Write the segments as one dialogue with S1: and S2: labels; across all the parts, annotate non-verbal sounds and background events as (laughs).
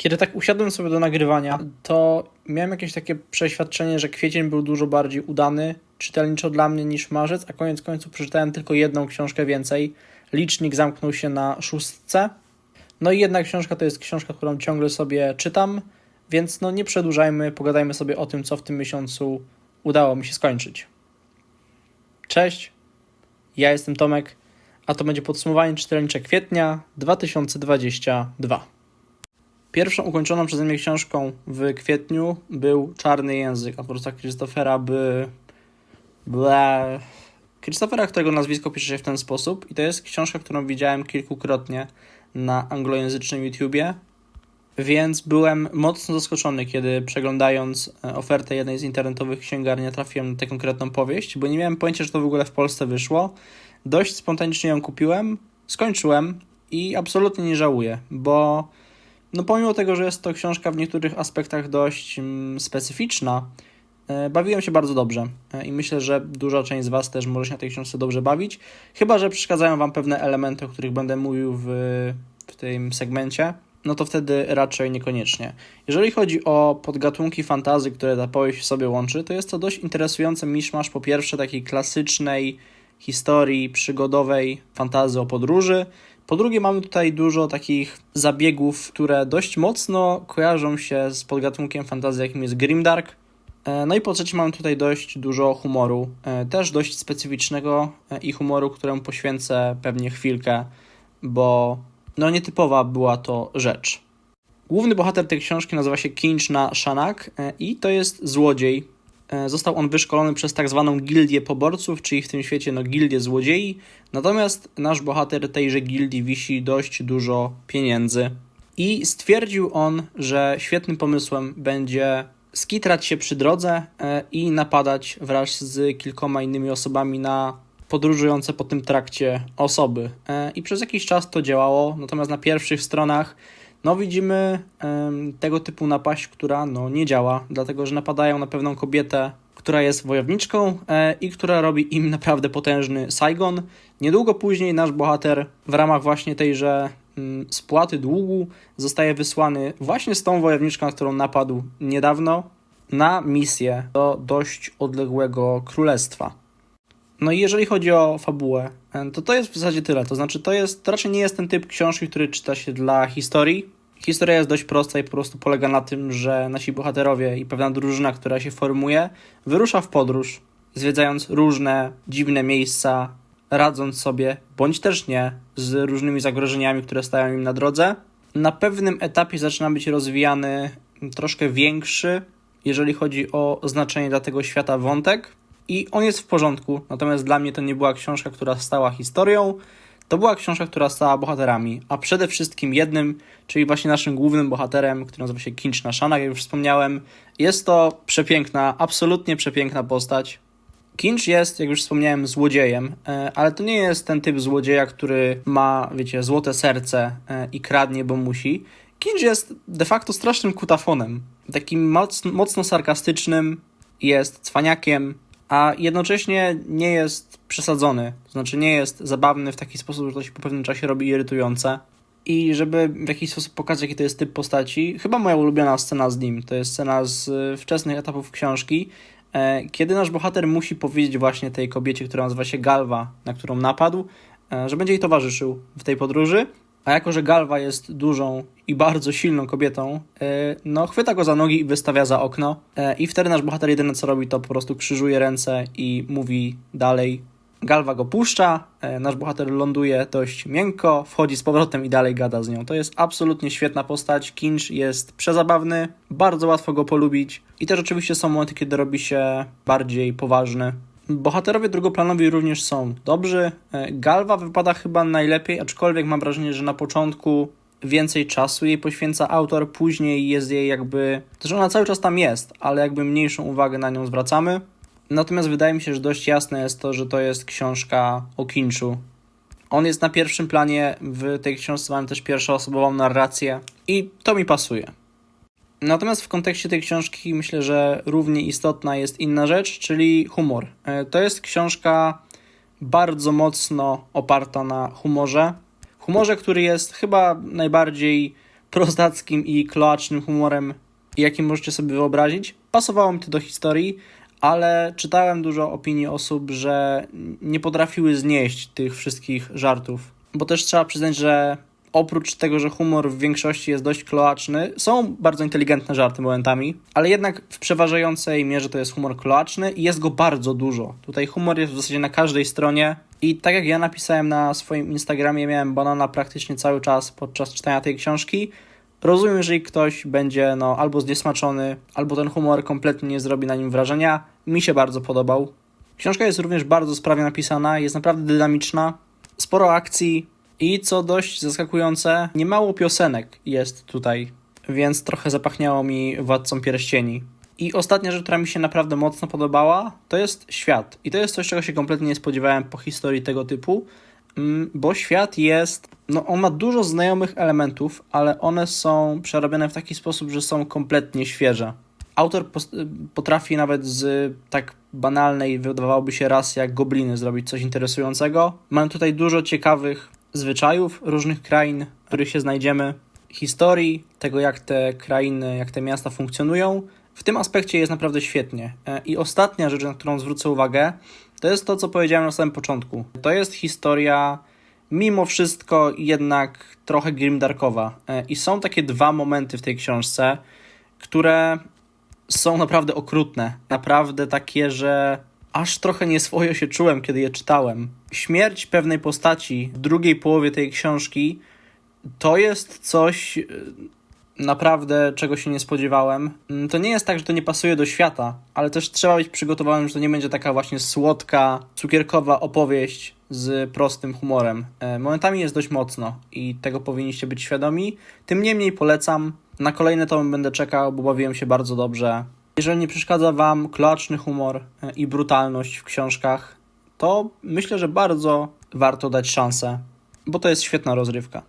S1: Kiedy tak usiadłem sobie do nagrywania, to miałem jakieś takie przeświadczenie, że kwiecień był dużo bardziej udany czytelniczo dla mnie niż marzec, a koniec końców przeczytałem tylko jedną książkę więcej. Licznik zamknął się na szóstce. No i jedna książka to jest książka, którą ciągle sobie czytam, więc no nie przedłużajmy, pogadajmy sobie o tym, co w tym miesiącu udało mi się skończyć. Cześć, ja jestem Tomek, a to będzie podsumowanie czytelnicze kwietnia 2022. Pierwszą ukończoną przeze mnie książką w kwietniu był Czarny Język autorstwa Christophera by... Ble... Christophera, którego nazwisko pisze się w ten sposób. I to jest książka, którą widziałem kilkukrotnie na anglojęzycznym YouTubie, więc byłem mocno zaskoczony, kiedy przeglądając e, ofertę jednej z internetowych księgarni trafiłem na tę konkretną powieść, bo nie miałem pojęcia, że to w ogóle w Polsce wyszło. Dość spontanicznie ją kupiłem, skończyłem i absolutnie nie żałuję, bo no pomimo tego, że jest to książka w niektórych aspektach dość mm, specyficzna, e, bawiłem się bardzo dobrze E, i myślę, że duża część z Was też może się na tej książce dobrze bawić, chyba że przeszkadzają Wam pewne elementy, o których będę mówił w, w tym segmencie, no to wtedy raczej niekoniecznie. Jeżeli chodzi o podgatunki fantazy, które ta powieść w sobie łączy, to jest to dość interesujący miszmasz po pierwsze takiej klasycznej historii przygodowej fantazy o podróży, po drugie, mamy tutaj dużo takich zabiegów, które dość mocno kojarzą się z podgatunkiem fantazji, jakim jest Grimdark. E, No i po trzecie, mamy tutaj dość dużo humoru, e, też dość specyficznego e, i humoru, któremu poświęcę pewnie chwilkę, bo no nietypowa była to rzecz. Główny bohater tej książki nazywa się Kinch Shanak i to jest złodziej. E, Został on wyszkolony przez tak zwaną gildię poborców, czyli w tym świecie no gildię złodziei. Natomiast nasz bohater tejże gildii wisi dość dużo pieniędzy. I stwierdził on, że świetnym pomysłem będzie skitrać się przy drodze e, i napadać wraz z kilkoma innymi osobami na podróżujące po tym trakcie osoby. E, I przez jakiś czas to działało, natomiast na pierwszych stronach no widzimy tego typu napaść, która no nie działa, dlatego że napadają na pewną kobietę, która jest wojowniczką e, i która robi im naprawdę potężny Saigon. Niedługo później nasz bohater w ramach właśnie tejże mm, spłaty długu zostaje wysłany właśnie z tą wojowniczką, którą napadł niedawno, na misję do dość odległego królestwa. No i jeżeli chodzi o fabułę, to to jest w zasadzie tyle. To znaczy, to jest to raczej nie jest ten typ książki, który czyta się dla historii. Historia jest dość prosta i po prostu polega na tym, że nasi bohaterowie i pewna drużyna, która się formuje, wyrusza w podróż, zwiedzając różne dziwne miejsca, radząc sobie, bądź też nie, z różnymi zagrożeniami, które stają im na drodze. Na pewnym etapie zaczyna być rozwijany troszkę większy, jeżeli chodzi o znaczenie dla tego świata wątek, i on jest w porządku. Natomiast dla mnie to nie była książka, która stała historią. To była książka, która stała bohaterami, a przede wszystkim jednym, czyli właśnie naszym głównym bohaterem, który nazywa się Kinch Nashana, jak już wspomniałem. Jest to przepiękna, absolutnie przepiękna postać. Kinch jest, jak już wspomniałem, złodziejem, e, ale to nie jest ten typ złodzieja, który ma, wiecie, złote serce e, i kradnie, bo musi. Kinch jest de facto strasznym kutafonem. Takim mocno, mocno sarkastycznym, jest cwaniakiem, a jednocześnie nie jest przesadzony. To znaczy nie jest zabawny w taki sposób, że to się po pewnym czasie robi irytujące. I żeby w jakiś sposób pokazać, jaki to jest typ postaci, chyba moja ulubiona scena z nim, to jest scena z y, wczesnych etapów książki, e, kiedy nasz bohater musi powiedzieć właśnie tej kobiecie, która nazywa się Galwa, na którą napadł, e, że będzie jej towarzyszył w tej podróży, a jako, że Galwa jest dużą i bardzo silną kobietą, e, no chwyta go za nogi i wystawia za okno. E, I wtedy nasz bohater jedyne co robi, to po prostu krzyżuje ręce i mówi dalej. Galwa go puszcza, e, nasz bohater ląduje dość miękko, wchodzi z powrotem i dalej gada z nią. To jest absolutnie świetna postać. Kinch jest przezabawny, bardzo łatwo go polubić. I też oczywiście są momenty, kiedy robi się bardziej poważny. Bohaterowie drugoplanowi również są dobrzy. E, Galwa wypada chyba najlepiej, aczkolwiek mam wrażenie, że na początku więcej czasu jej poświęca autor, później jest jej jakby. Też ona cały czas tam jest, ale jakby mniejszą uwagę na nią zwracamy. Natomiast wydaje mi się, że dość jasne jest to, że to jest książka o Kinchu. On jest na pierwszym planie, w tej książce mamy też pierwszoosobową narrację i to mi pasuje. Natomiast w kontekście tej książki myślę, że równie istotna jest inna rzecz, czyli humor. E, To jest książka bardzo mocno oparta na humorze. Humorze, który jest chyba najbardziej prostackim i kloacznym humorem, jaki możecie sobie wyobrazić. Pasowało mi to do historii, ale czytałem dużo opinii osób, że nie potrafiły znieść tych wszystkich żartów. Bo też trzeba przyznać, że oprócz tego, że humor w większości jest dość kloaczny, są bardzo inteligentne żarty momentami, ale jednak w przeważającej mierze to jest humor kloaczny i jest go bardzo dużo. Tutaj humor jest w zasadzie na każdej stronie i tak jak ja napisałem na swoim Instagramie, miałem banana praktycznie cały czas podczas czytania tej książki. Rozumiem, jeżeli ktoś będzie no, albo zniesmaczony, albo ten humor kompletnie nie zrobi na nim wrażenia. Mi się bardzo podobał. Książka jest również bardzo sprawnie napisana, jest naprawdę dynamiczna, sporo akcji i co dość zaskakujące, niemało piosenek jest tutaj, więc trochę zapachniało mi Władcą Pierścieni. I ostatnia rzecz, która mi się naprawdę mocno podobała, to jest świat. I to jest coś, czego się kompletnie nie spodziewałem po historii tego typu, mm, bo świat jest, no on ma dużo znajomych elementów, ale one są przerobione w taki sposób, że są kompletnie świeże. Autor potrafi nawet z tak banalnej, wydawałoby się raz jak gobliny zrobić coś interesującego. Mam tutaj dużo ciekawych zwyczajów różnych krain, w których się znajdziemy, historii, tego jak te krainy, jak te miasta funkcjonują. W tym aspekcie jest naprawdę świetnie. E, I ostatnia rzecz, na którą zwrócę uwagę, to jest to, co powiedziałem na samym początku. To jest historia mimo wszystko jednak trochę grimdarkowa. E, I są takie dwa momenty w tej książce, które są naprawdę okrutne. Naprawdę takie, że aż trochę nieswojo się czułem, kiedy je czytałem. Śmierć pewnej postaci w drugiej połowie tej książki to jest coś e, naprawdę, czego się nie spodziewałem. Mm, to nie jest tak, że to nie pasuje do świata, ale też trzeba być przygotowanym, że to nie będzie taka właśnie słodka, cukierkowa opowieść z prostym humorem. E, momentami jest dość mocno i tego powinniście być świadomi. Tym niemniej polecam. Na kolejne to będę czekał, bo bawiłem się bardzo dobrze. Jeżeli nie przeszkadza Wam kloaczny humor e, i brutalność w książkach, to myślę, że bardzo warto dać szansę, bo to jest świetna rozrywka.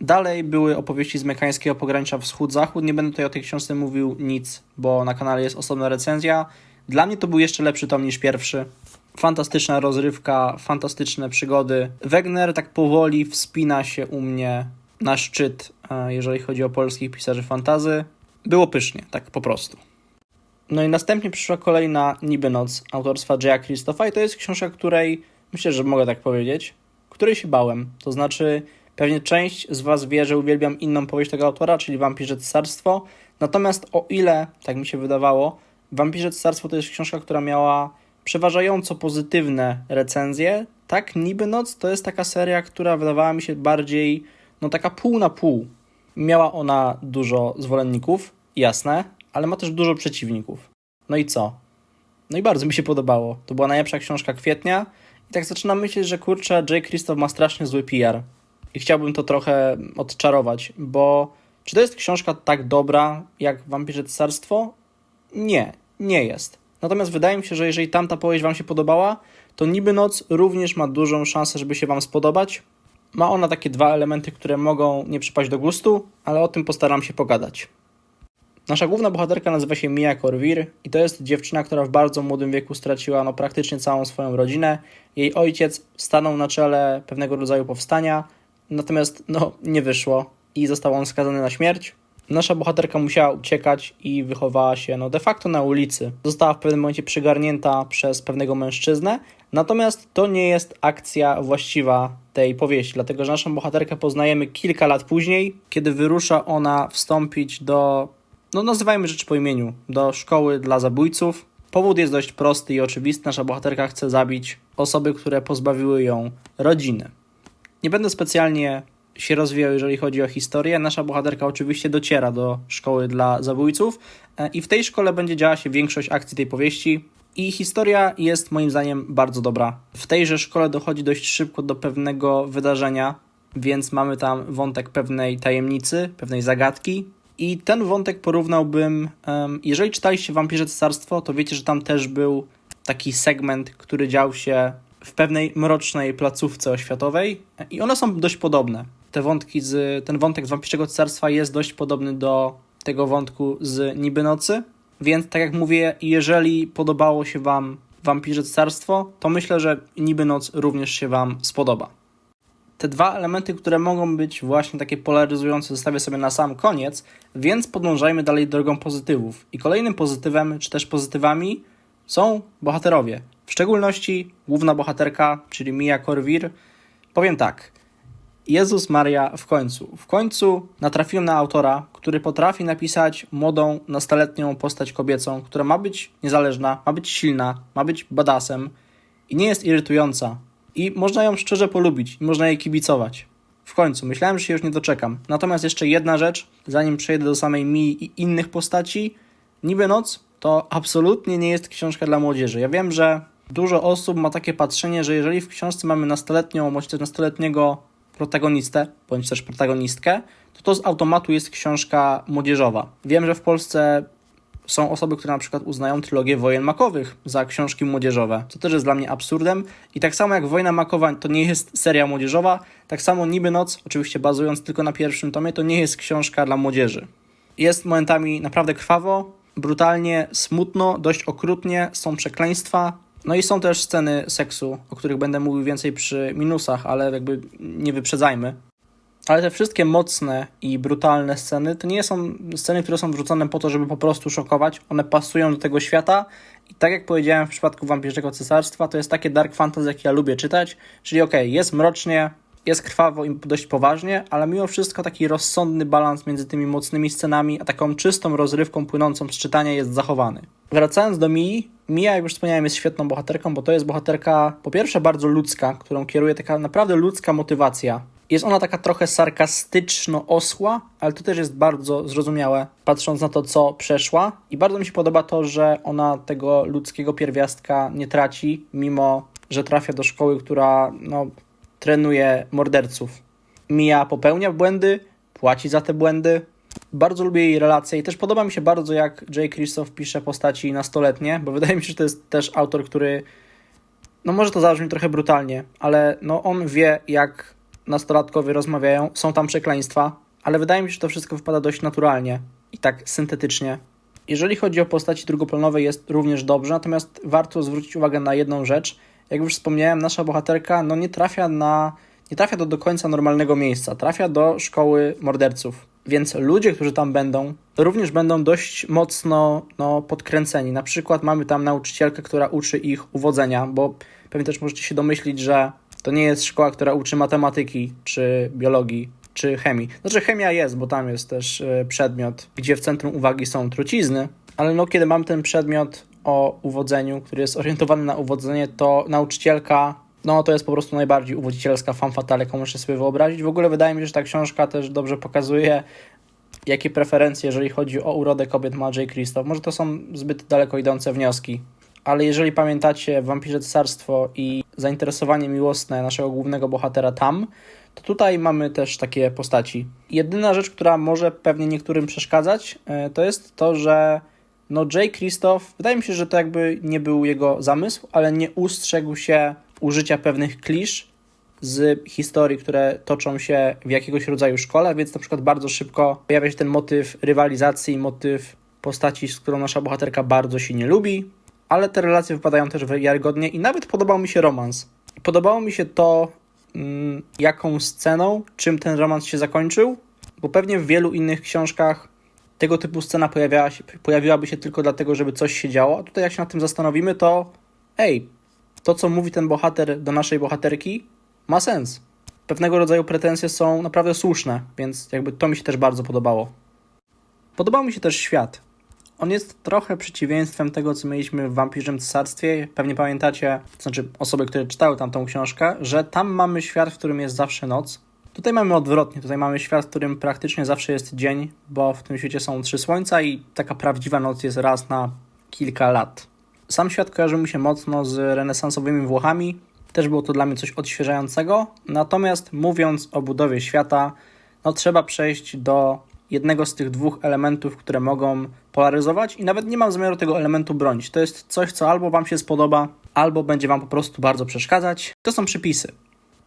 S1: Dalej były opowieści z mekańskiego pogranicza wschód-zachód. Nie będę tutaj o tej książce mówił nic, bo na kanale jest osobna recenzja. Dla mnie to był jeszcze lepszy tom niż pierwszy. Fantastyczna rozrywka, fantastyczne przygody. Wegner tak powoli wspina się u mnie na szczyt, e, jeżeli chodzi o polskich pisarzy fantazy. Było pysznie, tak po prostu. No i następnie przyszła kolejna Niby Noc autorstwa Jaya Christopha i to jest książka, której, myślę, że mogę tak powiedzieć, której się bałem. To znaczy, pewnie część z Was wie, że uwielbiam inną powieść tego autora, czyli Wampirze Cesarstwo. Natomiast o ile, tak mi się wydawało, Wampirze Cesarstwo to jest książka, która miała przeważająco pozytywne recenzje, tak Niby Noc to jest taka seria, która wydawała mi się bardziej, no taka pół na pół. Miała ona dużo zwolenników, jasne, ale ma też dużo przeciwników. No i co? No i bardzo mi się podobało. To była najlepsza książka kwietnia i tak zaczynam myśleć, że kurczę, J. Christoph ma strasznie zły PR. I chciałbym to trochę odczarować, bo czy to jest książka tak dobra jak Wampirze Cesarstwo? Nie, nie jest. Natomiast wydaje mi się, że jeżeli tamta powieść Wam się podobała, to Niby Noc również ma dużą szansę, żeby się Wam spodobać. Ma ona takie dwa elementy, które mogą nie przypaść do gustu, ale o tym postaram się pogadać. Nasza główna bohaterka nazywa się Mia Corvir i to jest dziewczyna, która w bardzo młodym wieku straciła no, praktycznie całą swoją rodzinę. Jej ojciec stanął na czele pewnego rodzaju powstania, natomiast no, nie wyszło i został on skazany na śmierć. Nasza bohaterka musiała uciekać i wychowała się no, de facto na ulicy. Została w pewnym momencie przygarnięta przez pewnego mężczyznę, natomiast to nie jest akcja właściwa tej powieści, dlatego że naszą bohaterkę poznajemy kilka lat później, kiedy wyrusza ona wstąpić do no nazywajmy rzeczy po imieniu, do szkoły dla zabójców. Powód jest dość prosty i oczywisty. Nasza bohaterka chce zabić osoby, które pozbawiły ją rodziny. Nie będę specjalnie się rozwijał, jeżeli chodzi o historię. Nasza bohaterka oczywiście dociera do szkoły dla zabójców e, i w tej szkole będzie działa się większość akcji tej powieści. I historia jest moim zdaniem bardzo dobra. W tejże szkole dochodzi dość szybko do pewnego wydarzenia, więc mamy tam wątek pewnej tajemnicy, pewnej zagadki, i ten wątek porównałbym, jeżeli czytaliście Wampirze Cesarstwo, to wiecie, że tam też był taki segment, który dział się w pewnej mrocznej placówce oświatowej i one są dość podobne. Te wątki z, ten wątek z Wampirczego Cesarstwa jest dość podobny do tego wątku z Niby Nocy, więc tak jak mówię, jeżeli podobało się Wam Wampirze Cesarstwo, to myślę, że Niby Noc również się Wam spodoba. Te dwa elementy, które mogą być właśnie takie polaryzujące, zostawię sobie na sam koniec, więc podążajmy dalej drogą pozytywów. I kolejnym pozytywem, czy też pozytywami są bohaterowie. W szczególności główna bohaterka, czyli Mia Corvir. Powiem tak. Jezus Maria w końcu. W końcu natrafiłem na autora, który potrafi napisać młodą, nastoletnią postać kobiecą, która ma być niezależna, ma być silna, ma być badasem i nie jest irytująca. I można ją szczerze polubić, można jej kibicować. W końcu, myślałem, że się już nie doczekam. Natomiast jeszcze jedna rzecz, zanim przejdę do samej Mi i innych postaci. Niby Noc to absolutnie nie jest książka dla młodzieży. Ja wiem, że dużo osób ma takie patrzenie, że jeżeli w książce mamy nastoletnią, bądź też nastoletniego protagonistę, bądź też protagonistkę, to to z automatu jest książka młodzieżowa. Wiem, że w Polsce są osoby, które na przykład uznają trylogię wojen makowych za książki młodzieżowe, co też jest dla mnie absurdem. I tak samo jak Wojna Makowa to nie jest seria młodzieżowa, tak samo Niby Noc, oczywiście bazując tylko na pierwszym tomie, to nie jest książka dla młodzieży. Jest momentami naprawdę krwawo, brutalnie, smutno, dość okrutnie, są przekleństwa, no i są też sceny seksu, o których będę mówił więcej przy minusach, ale jakby nie wyprzedzajmy. Ale te wszystkie mocne i brutalne sceny to nie są sceny, które są wrzucone po to, żeby po prostu szokować. One pasują do tego świata i tak jak powiedziałem w przypadku Wampirczego Cesarstwa, to jest takie dark fantasy, jakie ja lubię czytać. Czyli okej, okay, jest mrocznie, jest krwawo i dość poważnie, ale mimo wszystko taki rozsądny balans między tymi mocnymi scenami, a taką czystą rozrywką płynącą z czytania jest zachowany. Wracając do Mii, Mia, jak już wspomniałem, jest świetną bohaterką, bo to jest bohaterka po pierwsze bardzo ludzka, którą kieruje taka naprawdę ludzka motywacja. Jest ona taka trochę sarkastyczno-osła, ale to też jest bardzo zrozumiałe, patrząc na to, co przeszła. I bardzo mi się podoba to, że ona tego ludzkiego pierwiastka nie traci, mimo że trafia do szkoły, która no, trenuje morderców. Mia popełnia błędy, płaci za te błędy. Bardzo lubię jej relacje i też podoba mi się bardzo, jak J. Christoph pisze postaci nastoletnie, bo wydaje mi się, że to jest też autor, który, no może to zabrzmi trochę brutalnie, ale no on wie, jak nastolatkowie rozmawiają, są tam przekleństwa, ale wydaje mi się, że to wszystko wypada dość naturalnie i tak syntetycznie. Jeżeli chodzi o postaci drugoplanowe, jest również dobrze, natomiast warto zwrócić uwagę na jedną rzecz. Jak już wspomniałem, nasza bohaterka no nie trafia na nie trafia do do końca normalnego miejsca, trafia do szkoły morderców. Więc ludzie, którzy tam będą, również będą dość mocno no, podkręceni. Na przykład mamy tam nauczycielkę, która uczy ich uwodzenia, bo pewnie też możecie się domyślić, że to nie jest szkoła, która uczy matematyki, czy biologii, czy chemii. Znaczy chemia jest, bo tam jest też e, przedmiot, gdzie w centrum uwagi są trucizny, ale no kiedy mam ten przedmiot o uwodzeniu, który jest orientowany na uwodzenie, to nauczycielka no to jest po prostu najbardziej uwodzicielska fan fatale, jaką muszę sobie wyobrazić. W ogóle wydaje mi się, że ta książka też dobrze pokazuje, jakie preferencje, jeżeli chodzi o urodę kobiet ma J. Christoph. Może to są zbyt daleko idące wnioski, ale jeżeli pamiętacie Wampirze Cesarstwo i zainteresowanie miłosne naszego głównego bohatera tam, to tutaj mamy też takie postaci. Jedyna rzecz, która może pewnie niektórym przeszkadzać, e, to jest to, że no J. Christoph, wydaje mi się, że to jakby nie był jego zamysł, ale nie ustrzegł się użycia pewnych klisz z historii, które toczą się w jakiegoś rodzaju szkole, więc na przykład bardzo szybko pojawia się ten motyw rywalizacji, motyw postaci, z którą nasza bohaterka bardzo się nie lubi, ale te relacje wypadają też wiarygodnie i nawet podobał mi się romans. Podobało mi się to, mm, jaką sceną, czym ten romans się zakończył, bo pewnie w wielu innych książkach tego typu scena pojawiała się, pojawiłaby się tylko dlatego, żeby coś się działo, a tutaj jak się nad tym zastanowimy, to ej, to co mówi ten bohater do naszej bohaterki ma sens. Pewnego rodzaju pretensje są naprawdę słuszne, więc jakby to mi się też bardzo podobało. Podobał mi się też świat. On jest trochę przeciwieństwem tego, co mieliśmy w Wampirzym Cesarstwie. Pewnie pamiętacie, to znaczy osoby, które czytały tamtą książkę, że tam mamy świat, w którym jest zawsze noc. Tutaj mamy odwrotnie, tutaj mamy świat, w którym praktycznie zawsze jest dzień, bo w tym świecie są trzy słońca i taka prawdziwa noc jest raz na kilka lat. Sam świat kojarzy mi się mocno z renesansowymi Włochami, też było to dla mnie coś odświeżającego. Natomiast mówiąc o budowie świata, no trzeba przejść do jednego z tych dwóch elementów, które mogą polaryzować i nawet nie mam zamiaru tego elementu bronić. To jest coś, co albo Wam się spodoba, albo będzie Wam po prostu bardzo przeszkadzać. To są przypisy.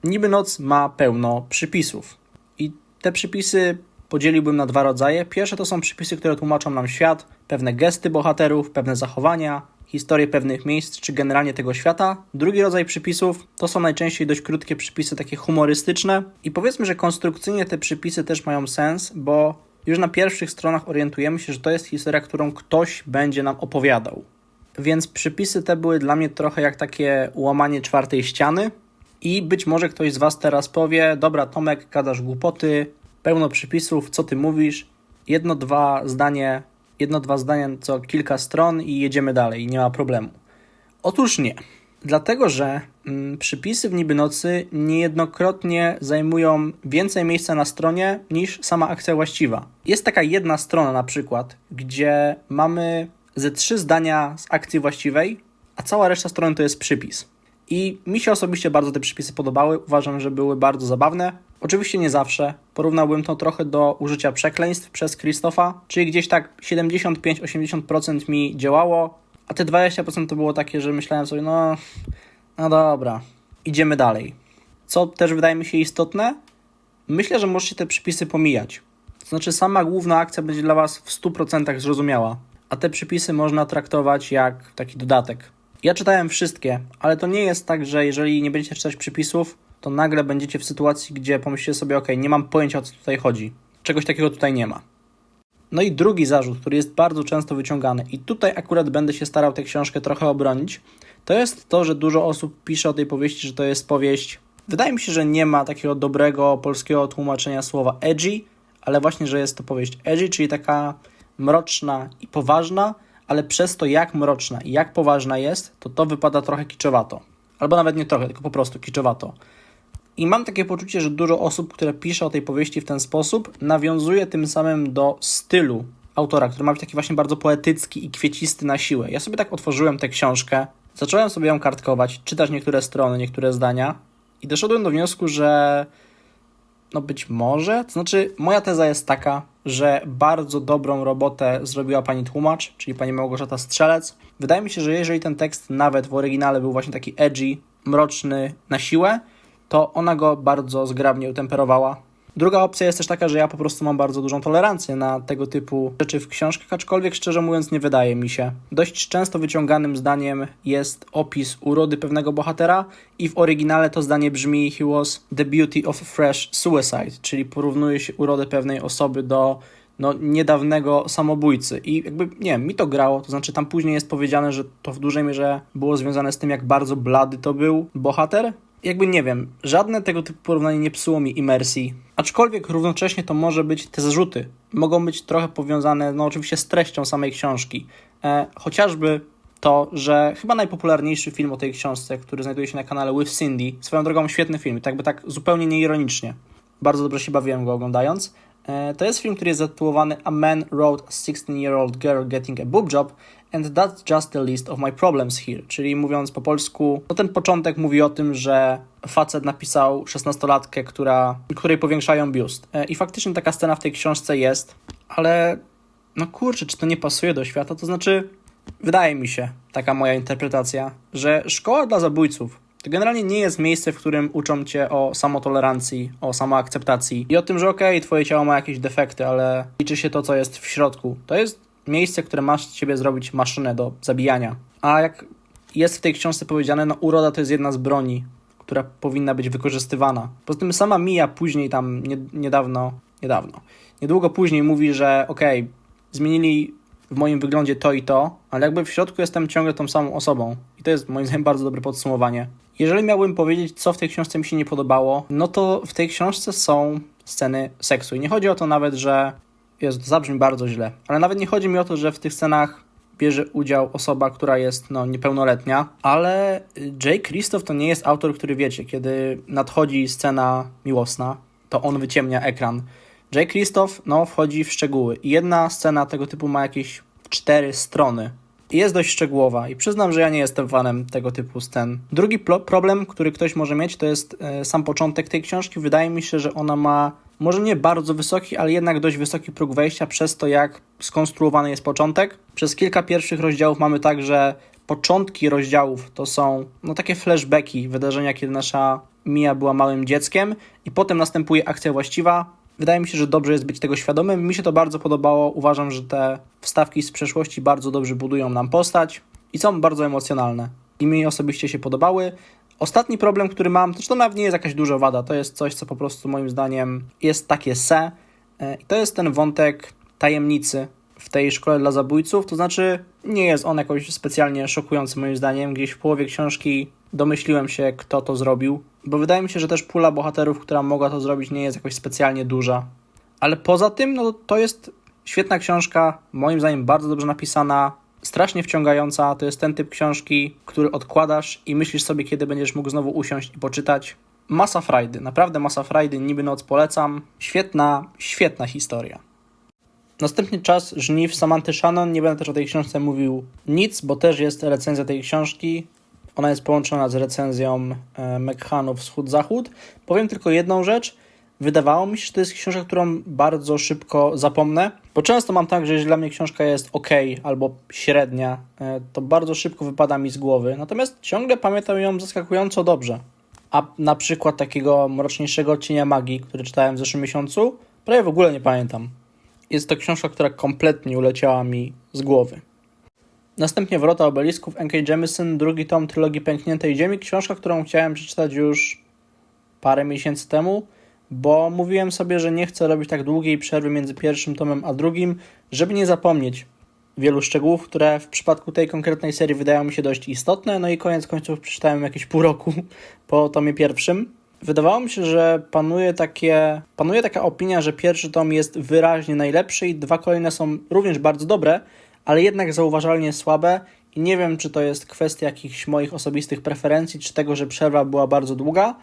S1: Niby noc ma pełno przypisów. I te przypisy podzieliłbym na dwa rodzaje. Pierwsze to są przypisy, które tłumaczą nam świat, pewne gesty bohaterów, pewne zachowania, historię pewnych miejsc, czy generalnie tego świata. Drugi rodzaj przypisów to są najczęściej dość krótkie przypisy, takie humorystyczne. I powiedzmy, że konstrukcyjnie te przypisy też mają sens, bo już na pierwszych stronach orientujemy się, że to jest historia, którą ktoś będzie nam opowiadał. Więc przypisy te były dla mnie trochę jak takie łamanie czwartej ściany. I być może ktoś z Was teraz powie: Dobra, Tomek, gadasz głupoty, pełno przypisów, co ty mówisz? Jedno, dwa zdanie, jedno, dwa zdania co kilka stron i jedziemy dalej, nie ma problemu. Otóż nie. Dlatego, że przypisy w Niby Nocy niejednokrotnie zajmują więcej miejsca na stronie niż sama akcja właściwa. Jest taka jedna strona na przykład, gdzie mamy ze trzy zdania z akcji właściwej, a cała reszta strony to jest przypis. I mi się osobiście bardzo te przypisy podobały. Uważam, że były bardzo zabawne. Oczywiście nie zawsze. Porównałbym to trochę do użycia przekleństw przez Krzysztofa, czyli gdzieś tak 75-80% mi działało, a te 20% to było takie, że myślałem sobie, no, no dobra, idziemy dalej. Co też wydaje mi się istotne, myślę, że możecie te przypisy pomijać. To znaczy, sama główna akcja będzie dla Was w 100% zrozumiała, a te przypisy można traktować jak taki dodatek. Ja czytałem wszystkie, ale to nie jest tak, że jeżeli nie będziecie czytać przypisów, to nagle będziecie w sytuacji, gdzie pomyślicie sobie, ok, nie mam pojęcia o co tutaj chodzi. Czegoś takiego tutaj nie ma. No i drugi zarzut, który jest bardzo często wyciągany, i tutaj akurat będę się starał tę książkę trochę obronić, to jest to, że dużo osób pisze o tej powieści, że to jest powieść. Wydaje mi się, że nie ma takiego dobrego polskiego tłumaczenia słowa edgy, ale właśnie, że jest to powieść edgy, czyli taka mroczna i poważna, ale przez to jak mroczna i jak poważna jest, to to wypada trochę kiczowato. Albo nawet nie trochę, tylko po prostu kiczowato. I mam takie poczucie, że dużo osób, które pisze o tej powieści w ten sposób, nawiązuje tym samym do stylu autora, który ma być taki właśnie bardzo poetycki i kwiecisty na siłę. Ja sobie tak otworzyłem tę książkę, zacząłem sobie ją kartkować, czytać niektóre strony, niektóre zdania i doszedłem do wniosku, że no być może, to znaczy moja teza jest taka, że bardzo dobrą robotę zrobiła pani tłumacz, czyli pani Małgorzata Strzelec. Wydaje mi się, że jeżeli ten tekst nawet w oryginale był właśnie taki edgy, mroczny na siłę, to ona go bardzo zgrabnie utemperowała. Druga opcja jest też taka, że ja po prostu mam bardzo dużą tolerancję na tego typu rzeczy w książkach, aczkolwiek szczerze mówiąc nie wydaje mi się. Dość często wyciąganym zdaniem jest opis urody pewnego bohatera i w oryginale to zdanie brzmi He was the beauty of fresh suicide, czyli porównuje się urodę pewnej osoby do no, niedawnego samobójcy. I jakby, nie mi to grało, to znaczy tam później jest powiedziane, że to w dużej mierze było związane z tym, jak bardzo blady to był bohater, jakby nie wiem, żadne tego typu porównanie nie psuło mi imersji. Aczkolwiek równocześnie to może być, te zarzuty mogą być trochę powiązane, no oczywiście z treścią samej książki. E, chociażby to, że chyba najpopularniejszy film o tej książce, który znajduje się na kanale With Cindy, swoją drogą świetny film, tak by tak zupełnie nieironicznie. Bardzo dobrze się bawiłem go oglądając. E, to jest film, który jest zatytułowany A Man Wrote a 16-Year-Old Girl Getting a Boob Job and that's just the list of my problems here. Czyli mówiąc po polsku, no ten początek mówi o tym, że facet napisał 16-latkę, która, której powiększają biust. E, I faktycznie taka scena w tej książce jest, ale no kurczę, czy to nie pasuje do świata? To znaczy, wydaje mi się, taka moja interpretacja, że szkoła dla zabójców to generalnie nie jest miejsce, w którym uczą cię o samotolerancji, o samoakceptacji i o tym, że okej, okay, twoje ciało ma jakieś defekty, ale liczy się to, co jest w środku. To jest miejsce, które masz z ciebie zrobić maszynę do zabijania. A jak jest w tej książce powiedziane, no uroda to jest jedna z broni, która powinna być wykorzystywana. Poza tym sama Mia później tam nie, niedawno, niedawno, niedługo później mówi, że okej, okay, zmienili w moim wyglądzie to i to, ale jakby w środku jestem ciągle tą samą osobą. I to jest moim (laughs) zdaniem bardzo dobre podsumowanie. Jeżeli miałbym powiedzieć, co w tej książce mi się nie podobało, no to w tej książce są sceny seksu. I nie chodzi o to nawet, że Jezu, to zabrzmi bardzo źle, ale nawet nie chodzi mi o to, że w tych scenach bierze udział osoba, która jest no, niepełnoletnia, ale Jay Christoph to nie jest autor, który wiecie, kiedy nadchodzi scena miłosna, to on wyciemnia ekran. Jay Christoph no, wchodzi w szczegóły jedna scena tego typu ma jakieś cztery strony. Jest dość szczegółowa i przyznam, że ja nie jestem fanem tego typu scen. Drugi problem, który ktoś może mieć, to jest e, sam początek tej książki. Wydaje mi się, że ona ma może nie bardzo wysoki, ale jednak dość wysoki próg wejścia przez to, jak skonstruowany jest początek. Przez kilka pierwszych rozdziałów mamy tak, że początki rozdziałów to są no, takie flashbacki, wydarzenia, kiedy nasza Mia była małym dzieckiem i potem następuje akcja właściwa. Wydaje mi się, że dobrze jest być tego świadomym. Mi się to bardzo podobało. Uważam, że te wstawki z przeszłości bardzo dobrze budują nam postać. i są bardzo emocjonalne. I mi osobiście się podobały. Ostatni problem, który mam, to, to nawet nie jest jakaś duża wada, to jest coś, co po prostu moim zdaniem jest takie se. E, I to jest ten wątek tajemnicy w tej szkole dla zabójców. To znaczy, nie jest on jakoś specjalnie szokujący moim zdaniem. Gdzieś w połowie książki domyśliłem się, kto to zrobił, bo wydaje mi się, że też pula bohaterów, która mogła to zrobić, nie jest jakoś specjalnie duża. Ale poza tym, no to jest świetna książka, moim zdaniem bardzo dobrze napisana, strasznie wciągająca. To jest ten typ książki, który odkładasz i myślisz sobie, kiedy będziesz mógł znowu usiąść i poczytać. Masa frajdy, naprawdę masa frajdy, niby noc polecam. Świetna, świetna historia. Następny czas żniw Samanty Shannon. Nie będę też o tej książce mówił nic, bo też jest recenzja tej książki. Ona jest połączona z recenzją e, Mekhanów Wschód-Zachód. Powiem tylko jedną rzecz. Wydawało mi się, że to jest książka, którą bardzo szybko zapomnę, bo często mam tak, że jeżeli dla mnie książka jest ok albo średnia, e, to bardzo szybko wypada mi z głowy. Natomiast ciągle pamiętam ją zaskakująco dobrze. A na przykład takiego mroczniejszego cienia magii, który czytałem w zeszłym miesiącu, prawie w ogóle nie pamiętam. Jest to książka, która kompletnie uleciała mi z głowy. Następnie Wrota Obelisków N.K. Jemisin, drugi tom trylogii Pękniętej Ziemi, książka, którą chciałem przeczytać już parę miesięcy temu, bo mówiłem sobie, że nie chcę robić tak długiej przerwy między pierwszym tomem a drugim, żeby nie zapomnieć wielu szczegółów, które w przypadku tej konkretnej serii wydają mi się dość istotne, no i koniec końców przeczytałem jakieś pół roku (laughs) po tomie pierwszym. Wydawało mi się, że panuje, takie, panuje taka opinia, że pierwszy tom jest wyraźnie najlepszy i dwa kolejne są również bardzo dobre, ale jednak zauważalnie słabe i nie wiem, czy to jest kwestia jakichś moich osobistych preferencji, czy tego, że przerwa była bardzo długa.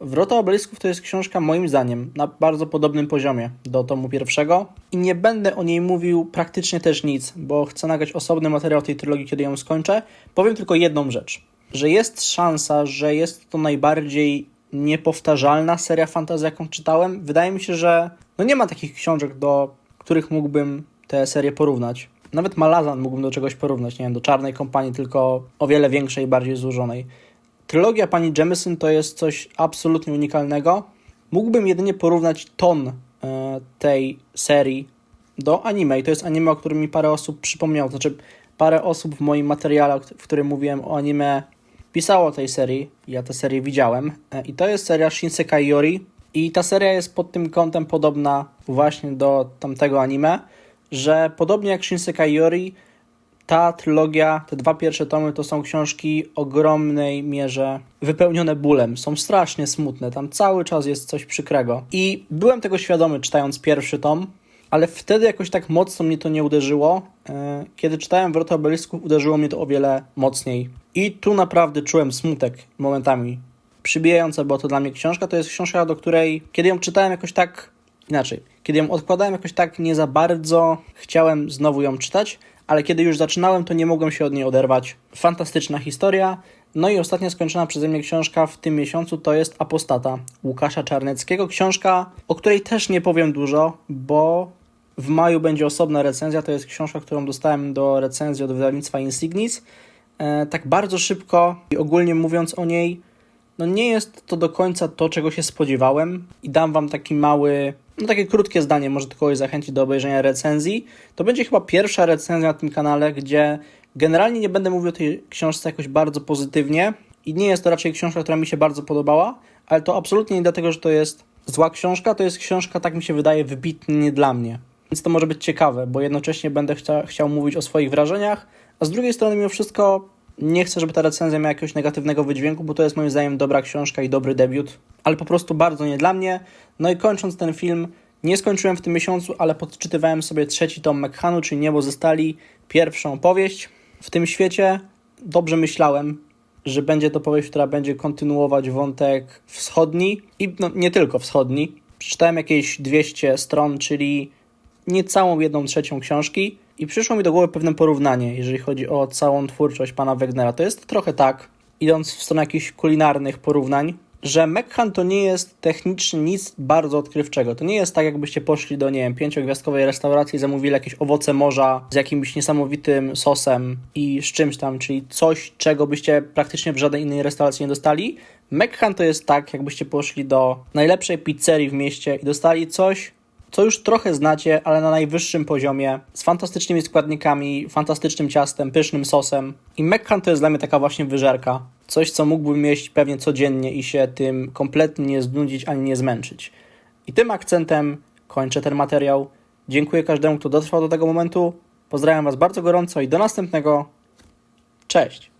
S1: Wrota Obelisków to jest książka moim zdaniem na bardzo podobnym poziomie do tomu pierwszego i nie będę o niej mówił praktycznie też nic, bo chcę nagrać osobny materiał tej trylogii, kiedy ją skończę. Powiem tylko jedną rzecz, że jest szansa, że jest to najbardziej niepowtarzalna seria fantasy, jaką czytałem. Wydaje mi się, że no nie ma takich książek, do których mógłbym tę serię porównać. Nawet Malazan mógłbym do czegoś porównać, nie wiem, do Czarnej Kompanii, tylko o wiele większej bardziej złożonej. Trylogia pani Jemison to jest coś absolutnie unikalnego. Mógłbym jedynie porównać ton e, tej serii do anime i to jest anime, o którym mi parę osób przypomniało. Znaczy, parę osób w moim materiale, w którym mówiłem o anime, pisało o tej serii. Ja tę serię widziałem e, i to jest seria Shinsekai Yori i ta seria jest pod tym kątem podobna właśnie do tamtego anime, że podobnie jak Shinsekai Yori ta trylogia, te dwa pierwsze tomy to są książki ogromnej mierze wypełnione bólem. Są strasznie smutne, tam cały czas jest coś przykrego. I byłem tego świadomy czytając pierwszy tom, ale wtedy jakoś tak mocno mnie to nie uderzyło. E, kiedy czytałem Wrota Obelisków, uderzyło mnie to o wiele mocniej. I tu naprawdę czułem smutek momentami. Przybijająca była to dla mnie książka. To jest książka, do której, kiedy ją czytałem jakoś tak inaczej, kiedy ją odkładałem jakoś tak nie za bardzo, chciałem znowu ją czytać, ale kiedy już zaczynałem, to nie mogłem się od niej oderwać. Fantastyczna historia. No i ostatnia skończona przeze mnie książka w tym miesiącu to jest Apostata Łukasza Czarneckiego. Książka, o której też nie powiem dużo, bo w maju będzie osobna recenzja. To jest książka, którą dostałem do recenzji od wydawnictwa Insignis. E, tak bardzo szybko i ogólnie mówiąc o niej, no nie jest to do końca to, czego się spodziewałem i dam wam taki mały no takie krótkie zdanie, może tylko kogoś zachęcić do obejrzenia recenzji. To będzie chyba pierwsza recenzja na tym kanale, gdzie generalnie nie będę mówił o tej książce jakoś bardzo pozytywnie i nie jest to raczej książka, która mi się bardzo podobała, ale to absolutnie nie dlatego, że to jest zła książka, to jest książka, tak mi się wydaje, wybitnie nie dla mnie. Więc to może być ciekawe, bo jednocześnie będę chcia, chciał mówić o swoich wrażeniach, a z drugiej strony mimo wszystko nie chcę, żeby ta recenzja miała jakiegoś negatywnego wydźwięku, bo to jest moim zdaniem dobra książka i dobry debiut, ale po prostu bardzo nie dla mnie. No i kończąc ten film, nie skończyłem w tym miesiącu, ale podczytywałem sobie trzeci tom Mekhanu, czyli Niebo ze stali, pierwszą powieść w tym świecie. Dobrze myślałem, że będzie to powieść, która będzie kontynuować wątek wschodni i no, nie tylko wschodni. Przeczytałem jakieś 200 stron, czyli niecałą jedną trzecią książki i przyszło mi do głowy pewne porównanie, jeżeli chodzi o całą twórczość pana Wegnera. To jest trochę tak, idąc w stronę jakichś kulinarnych porównań, że Mekhan to nie jest technicznie nic bardzo odkrywczego. To nie jest tak, jakbyście poszli do, nie wiem, pięciogwiazdkowej restauracji i zamówili jakieś owoce morza z jakimś niesamowitym sosem i z czymś tam, czyli coś, czego byście praktycznie w żadnej innej restauracji nie dostali. Mekhan to jest tak, jakbyście poszli do najlepszej pizzerii w mieście i dostali coś, co już trochę znacie, ale na najwyższym poziomie, z fantastycznymi składnikami, fantastycznym ciastem, pysznym sosem. I Mekkan to jest dla mnie taka właśnie wyżerka. Coś, co mógłbym jeść pewnie codziennie i się tym kompletnie nie znudzić ani nie zmęczyć. I tym akcentem kończę ten materiał. Dziękuję każdemu, kto dotrwał do tego momentu. Pozdrawiam Was bardzo gorąco i do następnego. Cześć!